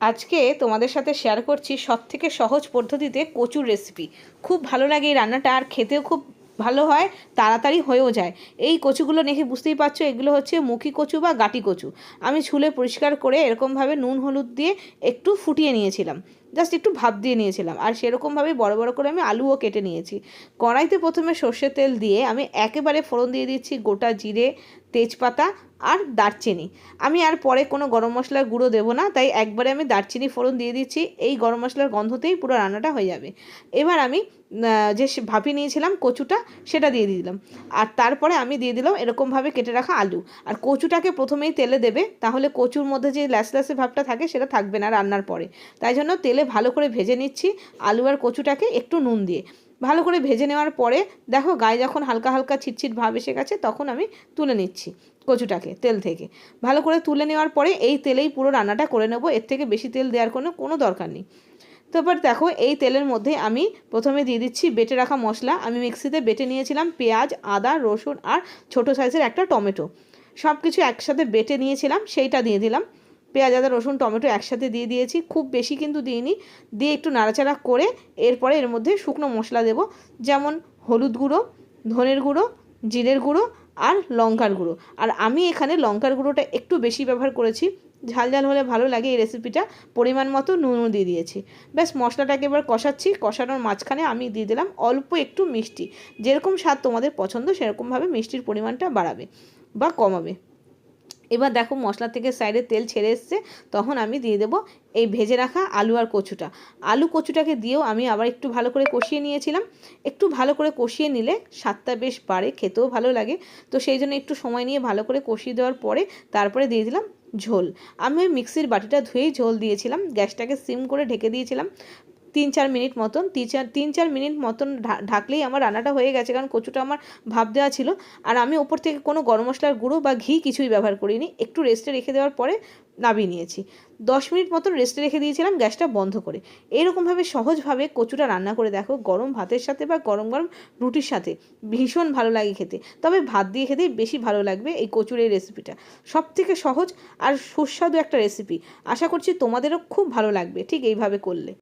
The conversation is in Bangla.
আজকে তোমাদের সাথে শেয়ার করছি সব থেকে সহজ পদ্ধতিতে কচুর রেসিপি খুব ভালো লাগে এই রান্নাটা, আর খেতেও খুব ভালো হয়, তাড়াতাড়ি হয়েও যায়। এই কচুগুলো নেখে বুঝতেই পারছ, এগুলো হচ্ছে মুখি কচু বা গাটি কচু। আমি ছুলে পরিষ্কার করে এরকমভাবে নুন, হলুদ দিয়ে একটু ফুটিয়ে নিয়েছিলাম। জাস্ট একটু ভাপ দিয়ে নিয়েছিলাম। আর সেরকমভাবে বড় বড় করে আমি আলুও কেটে নিয়েছি। কড়াইতে প্রথমে সর্ষের তেল দিয়ে আমি একেবারে ফোড়ন দিয়ে দিচ্ছি গোটা জিরে, তেজপাতা আর দারচিনি। আমি আর পরে কোনো গরম মশলার গুঁড়ো দেবো না, তাই একবারে আমি দারচিনি ফোড়ন দিয়ে দিচ্ছি। এই গরম মশলার গন্ধতেই পুরো রান্নাটা হয়ে যাবে। এবার আমি যে ভাপি নিয়েছিলাম কচুটা, সেটা দিয়ে দিলাম। আর তারপরে আমি দিয়ে দিলাম এরকমভাবে কেটে রাখা আলু। আর কচুটাকে প্রথমেই তেলে দেবে, তাহলে কচুর মধ্যে যে ল্যাস ল্যাসে ভাবটা থাকে, সেটা থাকবে না রান্নার পরে। তাই জন্য তেলে ভালো করে ভেজে নিচ্ছি আলু আর কচুটাকে একটু নুন দিয়ে। ভালো করে ভেজে নেওয়ার পরে দেখো গায়ে যখন হালকা হালকা ছিটছিট ভাব এসে গেছে তখন আমি তুলে নিচ্ছি কচুটাকে তেল থেকে। ভালো করে তুলে নেওয়ার পরে এই তেলেই পুরো রান্নাটা করে নেব, এর থেকে বেশি তেল দেওয়ার কোনো কোনো দরকার নেই। তারপর দেখো এই তেলের মধ্যে আমি প্রথমে দিয়ে দিচ্ছি বেটে রাখা মশলা। আমি মিক্সিতে বেটে নিয়েছিলাম পেঁয়াজ, আদা, রসুন আর ছোটো সাইজের একটা টমেটো। সব কিছু একসাথে বেটে নিয়েছিলাম, সেইটা দিয়ে দিলাম। পেঁয়াজ, আদা, রসুন, টমেটো একসাথে দিয়ে দিয়েছি। খুব বেশি কিন্তু দিইনি। দিয়ে একটু নাড়াচাড়া করে এরপরে এর মধ্যে শুকনো মশলা দেব। যেমন হলুদ গুঁড়ো, ধনের গুঁড়ো, জিরের গুঁড়ো আর লঙ্কার গুঁড়ো। আর আমি এখানে লঙ্কার গুঁড়োটা একটু বেশি ব্যবহার করেছি। ঝাল ঝাল হলে ভালো লাগে এই রেসিপিটা। পরিমাণ মতো নুনও দিয়ে দিয়েছি। ব্যাস, মশলাটাকে এবার কষাচ্ছি। কষানোর মাঝখানে আমি দিয়ে দিলাম অল্প একটু মিষ্টি। যেরকম স্বাদ তোমাদের পছন্দ, সেরকমভাবে মিষ্টির পরিমাণটা বাড়াবে বা কমাবে। এবার দেখো মশলা থেকে সাইডে তেল ছেড়ে এসছে, তখন আমি দিয়ে দেবো এই ভেজে রাখা আলু আর কচুটা। আলু কচুটাকে দিয়েও আমি আবার একটু ভালো করে কষিয়ে নিয়েছিলাম। একটু ভালো করে কষিয়ে নিলে স্বাদটা বেশ বাড়ে, খেতেও ভালো লাগে। তো সেই জন্য একটু সময় নিয়ে ভালো করে কষিয়ে দেওয়ার পরে তারপরে দিয়ে দিলাম ঝোল। আমি ওই মিক্সির বাটিটা ধুয়েই ঝোল দিয়েছিলাম, গ্যাসটাকে সিম করে ঢেকে দিয়েছিলাম। তিন চার মিনিট মতন তিন চার তিন চার মিনিট মতন ঢাকলেই আমার রান্নাটা হয়ে গেছে, কারণ কচুটা আমার ভাব দেওয়া ছিল। আর আমি ওপর থেকে কোনো গরম মশলার গুঁড়ো বা ঘি কিছুই ব্যবহার করিনি। একটু রেস্টে রেখে দেওয়ার পরে নামিয়ে নিয়েছি। দশ মিনিট মতন রেস্টে রেখে দিয়েছিলাম গ্যাসটা বন্ধ করে। এরকমভাবে সহজভাবে কচুটা রান্না করে দেখো, গরম ভাতের সাথে বা গরম গরম রুটির সাথে, ভীষণ ভালো লাগে খেতে। তবে ভাত দিয়ে খেতেই বেশি ভালো লাগবে এই কচুর এই রেসিপিটা সব থেকে সহজ আর সুস্বাদু একটা রেসিপি আশা করছি তোমাদেরও খুব ভালো লাগবে, ঠিক এইভাবে করলে।